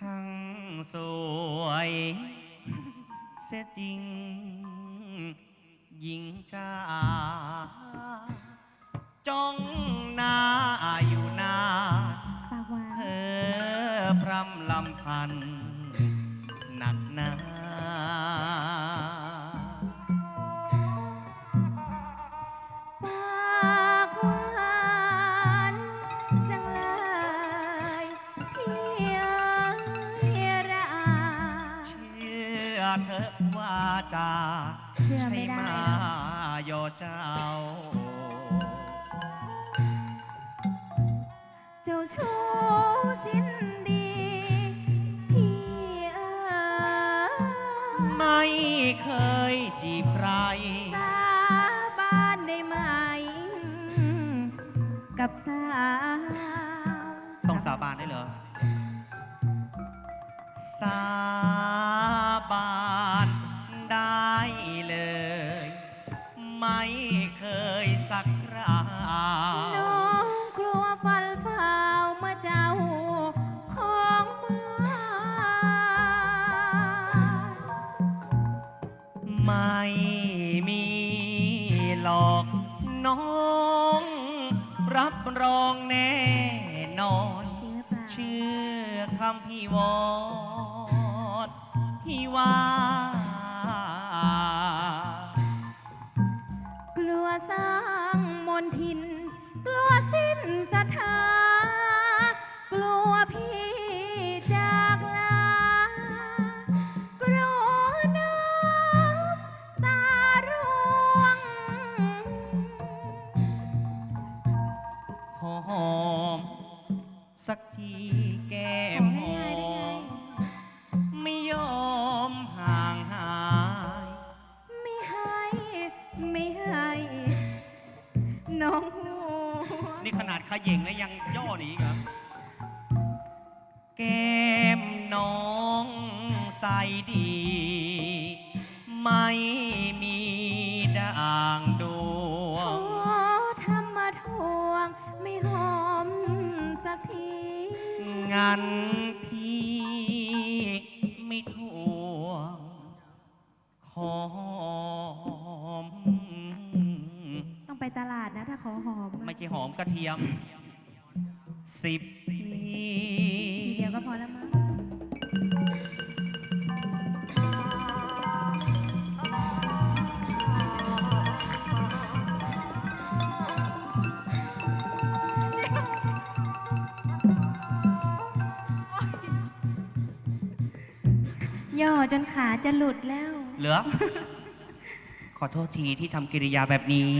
ทั้งสวย เสียจริง หญิงจ้าจ้องหน้าอยู่นานปากหวาน เธอพรำลำพันห เธอะว่าจะเชื่อไม่ใช่ได้มาหรอกยอเจ้า เจ้าชู้สิ้นดี พี่เอ๋ยไม่เคยจีบใคร สาบานได้ไหม กับสาวต้องสาบานได้เหรอ สา ได้เลย ไม่เคยสักคราน้องกลัวฟันฝ่าวเมื่อเจ้าของมาไม่มีหลอกน้องรับรองแน่นอน จริงหรือเปล่าเชื่อคำพี่วอนพี่ว่า สักทีแก้มหอมไม่ยอมห่างหาย ไม่ให้ไม่ให้ น้องหัวนี่ขนาดขย่งแล้วยังย่อหนีอีกเหรอแก้มน้องใสดี ไม่มีด่างดวของ งั้นพี่ไม่ทวงขอหอม ต้องไปตลาดนะถ้าขอหอมอะไม่ใช่หอมกระเทียมสิบที ทีเดียวก็พอแล้วมั้ง ย่อจนขาจะหลุดแล้ว เหลือ ขอโทษทีที่ทำกิริยาแบบนี้